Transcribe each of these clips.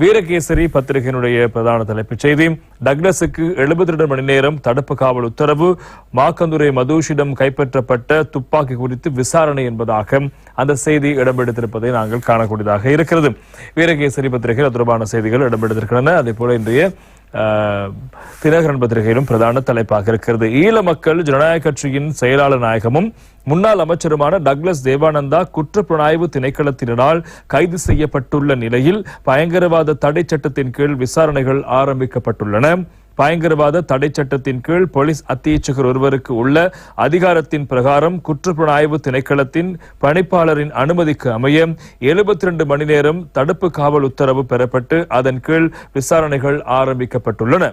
வீரகேசரி பத்திரிகையினுடைய பிரதான தலைப்புச் செய்தி. டக்ளஸுக்கு எழுபத்தி ரெண்டு மணி நேரம் தடுப்பு காவல் உத்தரவு. மாக்கந்துரை மதுஷிடம் கைப்பற்றப்பட்ட துப்பாக்கி குறித்து விசாரணை என்பதாக அந்த செய்தி இடம்பெடுத்திருப்பதை நாங்கள் காணக்கூடியதாக இருக்கிறது. வீரகேசரி பத்திரிகையில் தொடர்பான செய்திகள் இடம்பெடுத்திருக்கின்றன அதே போல இன்றைய தினகரன் பத்திரிகையிலும் பிரதான தலைப்பாக இருக்கிறது. ஈழ மக்கள் ஜனநாயக கட்சியின் செயலாளர் நாயகமும் முன்னாள் அமைச்சருமான டக்ளஸ் தேவானந்தா குற்றப்புலனாய்வு திணைக்களத்தினரால் கைது செய்யப்பட்டுள்ள நிலையில் பயங்கரவாத தடை சட்டத்தின் கீழ் விசாரணைகள் ஆரம்பிக்கப்பட்டுள்ளன. பயங்கரவாத தடை சட்டத்தின் கீழ் போலீஸ் அத்தியட்சகர் ஒருவருக்கு உள்ள அதிகாரத்தின் பிரகாரம் குற்றப்புலனாய்வு திணைக்களத்தின் பணிப்பாளரின் அனுமதிக்கு அமைய எழுபத்தி ரெண்டு மணி நேரம் தடுப்பு காவல் உத்தரவு பெறப்பட்டு அதன் கீழ் விசாரணைகள் ஆரம்பிக்கப்பட்டுள்ளன.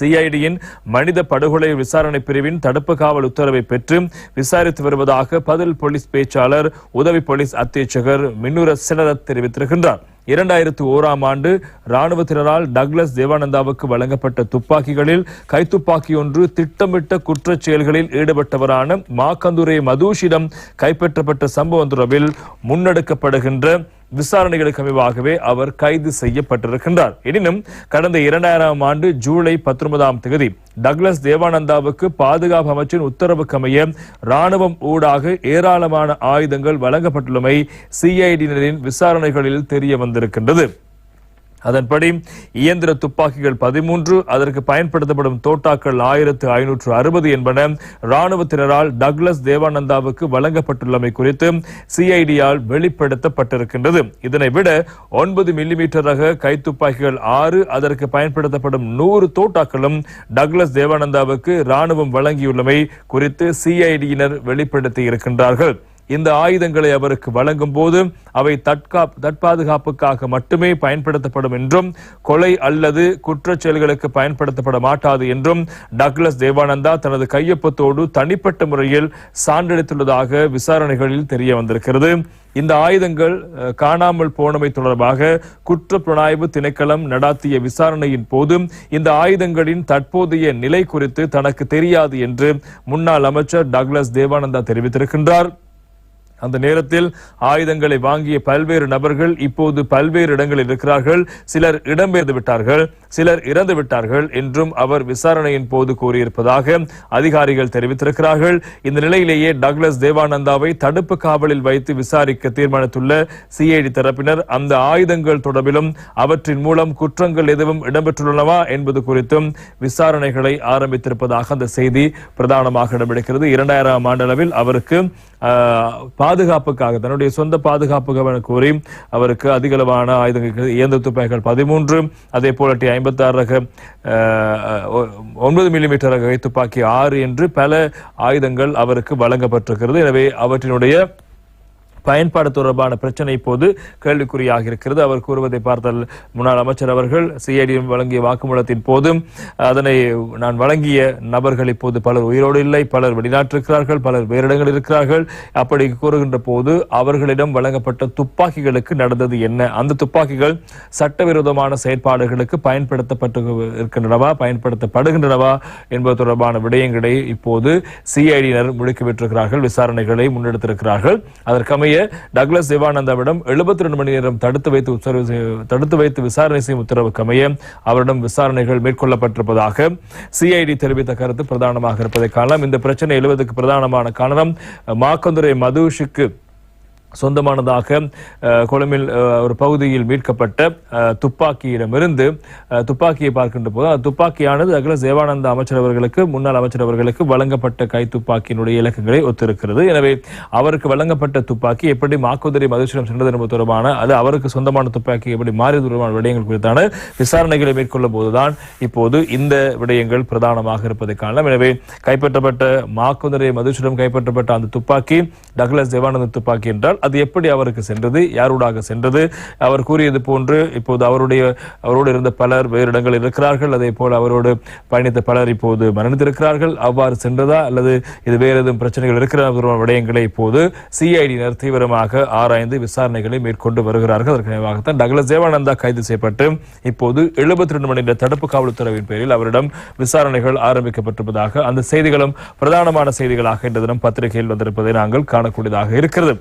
சிஐடியின் மனித படுகொலை விசாரணை பிரிவின் தடுப்பு காவல் உத்தரவை பெற்று விசாரித்து வருவதாக பதில் போலீஸ் பேச்சாளர் உதவி போலீஸ் அத்தியட்சகர் மின்னுர சிலரத் தெரிவித்திருக்கின்றார். இரண்டாயிரத்து ஓராம் ஆண்டு ராணுவத்தினரால் டக்ளஸ் தேவானந்தாவுக்கு வழங்கப்பட்ட துப்பாக்கிகளில் கைத்துப்பாக்கி ஒன்று திட்டமிட்ட குற்றச் செயல்களில் ஈடுபட்டவரான மாக்கந்துரை மதூஷிடம் கைப்பற்றப்பட்ட சம்பவம் தொடர்பில் முன்னெடுக்கப்படுகின்ற விசாரணைகளுக்கு அமைவாகவே அவர் கைது செய்யப்பட்டிருக்கின்றார். எனினும் கடந்த இரண்டாயிரம் ஆண்டு ஜூலை பத்தொன்பதாம் தேதி டக்ளஸ் தேவானந்தாவுக்கு பாதுகாப்பு அமைச்சின் உத்தரவுக்கு அமைய ராணுவம் ஊடாக ஏராளமான ஆயுதங்கள் வழங்கப்பட்டுள்ளமை சிஐடியினரின் விசாரணைகளில் தெரிய வந்திருக்கின்றது. அதன்படி இயந்திர துப்பாக்கிகள் பதிமூன்று அதற்கு பயன்படுத்தப்படும் தோட்டாக்கள் ஆயிரத்து ஐநூற்று அறுபது என்பன ராணுவத்தினரால் டக்ளஸ் தேவானந்தாவுக்கு வழங்கப்பட்டுள்ளமை குறித்து சிஐடியால் வெளிப்படுத்தப்பட்டிருக்கின்றது. இதனை விட ஒன்பது மில்லிமீட்டர் ரக கைத்துப்பாக்கிகள் ஆறு அதற்கு பயன்படுத்தப்படும் நூறு தோட்டாக்களும் டக்ளஸ் தேவானந்தாவுக்கு ராணுவம் வழங்கியுள்ளமை குறித்து சிஐடியினர் வெளிப்படுத்தி இருக்கின்றார்கள். இந்த ஆயுதங்களை அவருக்கு வழங்கும் போது அவை தற்காப் தற்பாதுகாப்புக்காக மட்டுமே பயன்படுத்தப்படும் என்றும் கொலை அல்லது குற்றச் செயல்களுக்கு பயன்படுத்தப்பட மாட்டாது என்றும் டக்ளஸ் தேவானந்தா தனது கையொப்பத்தோடு தனிப்பட்ட முறையில் சான்றளித்துள்ளதாக விசாரணைகளில் தெரிய வந்திருக்கிறது. இந்த ஆயுதங்கள் காணாமல் போனமை தொடர்பாக குற்ற புலனாய்வு திணைக்களம் நடாத்திய விசாரணையின் போது இந்த ஆயுதங்களின் தற்போதைய நிலை குறித்து தனக்கு தெரியாது என்று முன்னாள் அமைச்சர் டக்ளஸ் தேவானந்தா தெரிவித்திருக்கின்றார். அந்த நேரத்தில் ஆயுதங்களை வாங்கிய பல்வேறு நபர்கள் இப்போது பல்வேறு இடங்களில் இருக்கிறார்கள். சிலர் இடம்பெயர்ந்து விட்டார்கள் சிலர் இறந்து விட்டார்கள் என்றும் அவர் விசாரணையின் போது கூறியிருப்பதாக அதிகாரிகள் தெரிவித்திருக்கிறார்கள். இந்த நிலையிலேயே டக்ளஸ் தேவானந்தாவை தடுப்பு காவலில் வைத்து விசாரிக்க தீர்மானித்துள்ள சிஐடி தரப்பினர் அந்த ஆயுதங்கள் தொடர்பிலும் அவற்றின் மூலம் குற்றங்கள் எதுவும் இடம்பெற்றுள்ளனவா என்பது குறித்தும் விசாரணைகளை ஆரம்பித்திருப்பதாக அந்த செய்தி பிரதானமாக இடம்பெடுக்கிறது இரண்டாயிரம் ஆண்டளவில் அவருக்கு பாதுகாப்புக்காக தன்னுடைய சொந்த பாதுகாப்புக்காக கூறி அவருக்கு அதிகளவான ஆயுதங்கள் இயந்திர துப்பாக்கிகள் பதிமூன்று அதே போல டி ஐம்பத்தி ஆறு ரக ஆஹ், ஒ- ஒன்பது மில்லிமீட்டர் ரக துப்பாக்கி ஆறு என்று பல ஆயுதங்கள் அவருக்கு வழங்கப்பட்டிருக்கிறது. எனவே அவற்றினுடைய பயன்பாடு தொடர்பான பிரச்சனை இப்போது கேள்விக்குறியாக இருக்கிறது. அவர் கூறுவதை பார்த்தால் முன்னாள் அமைச்சர் அவர்கள் சிஐடி வழங்கிய வாக்குமூலத்தின் போதும் அதனை நான் வழங்கிய நபர்கள் இப்போது பலர் உயிரோடு இல்லை பலர் வெளிநாட்டிருக்கிறார்கள் பலர் வேறு இடங்களில் இருக்கிறார்கள். அப்படி கூறுகின்ற போது அவர்களிடம் வழங்கப்பட்ட துப்பாக்கிகளுக்கு நடந்தது என்ன? அந்த துப்பாக்கிகள் சட்டவிரோதமான செயற்பாடுகளுக்கு பயன்படுத்தப்பட்டு இருக்கின்றனவா பயன்படுத்தப்படுகின்றனவா என்பது தொடர்பான விடயங்களை இப்போது சிஐடியினர் முடுக்கிவிட்டிருக்கிறார்கள் விசாரணைகளை முன்னெடுத்திருக்கிறார்கள். அதற்கமைய டக்ளஸ் தேவானந்தாவிடம் 72 ரெண்டு மணி நேரம் தடுத்து வைத்து உத்தரவு தடுத்து வைத்து விசாரணை செய்யும் உத்தரவுக்கு அமைய அவரிடம் விசாரணைகள் மேற்கொள்ளப்பட்டிருப்பதாக சிஐடி தெரிவித்த கருத்து பிரதானமாக இருப்பதை காணலாம். இந்த பிரச்சனை எழுவதற்கு பிரதானமான காரணம் மாக்கந்துரை மதுஷுக்கு சொந்தமானதாக கொழும்பில் ஒரு பகுதியில் மீட்கப்பட்ட துப்பாக்கியிடமிருந்து துப்பாக்கியை பார்க்கின்ற போது அந்த துப்பாக்கியானது அகில தேவானந்த அமைச்சர் அவர்களுக்கு முன்னாள் அமைச்சர் அவர்களுக்கு வழங்கப்பட்ட கை துப்பாக்கியினுடைய இலக்குகளை ஒத்திருக்கிறது. எனவே அவருக்கு வழங்கப்பட்ட துப்பாக்கி எப்படி மாக்குதிரை மதுசிடம் சென்றது என்பது தொடர்பான அது அவருக்கு சொந்தமான துப்பாக்கி எப்படி மாறியது தொடர்பான விடயங்கள் குறித்தான விசாரணைகளை மேற்கொள்ளும் போதுதான் இப்போது இந்த விடயங்கள் பிரதானமாக இருப்பதை காணலாம். எனவே கைப்பற்றப்பட்ட மாக்குதிரை மதுசிடம் கைப்பற்றப்பட்ட அந்த துப்பாக்கி டக்ளஸ் தேவானந்த துப்பாக்கி என்றால் அது எப்படி அவருக்கு சென்றது யாரூடாக சென்றது? அவர் கூறியது போன்று இப்போது அவருடைய அவரோடு இருந்த பலர் வேறு இடங்களில் இருக்கிறார்கள். அதே போல் அவரோடு பயணித்த பலர் இப்போது மரணித்திருக்கிறார்கள். அவ்வாறு சென்றதா? அல்லது இது வேறு எதுவும் பிரச்சனைகள் இருக்கிற விடயங்களை இப்போது சிஐடியினர் தீவிரமாக ஆராய்ந்து விசாரணைகளை மேற்கொண்டு வருகிறார்கள். அதற்கு நினைவாகத்தான் டக்ளஸ் தேவானந்தா கைது செய்யப்பட்டு இப்போது 72 ரெண்டு மணி நேர தடுப்பு காவல் உத்தரவின் பேரில் அவரிடம் விசாரணைகள் ஆரம்பிக்கப்பட்டிருப்பதாக அந்த செய்திகளும் பிரதானமான செய்திகளாக இந்த தினம் பத்திரிகையில் வந்திருப்பதை நாங்கள் காணக்கூடியதாக இருக்கிறது.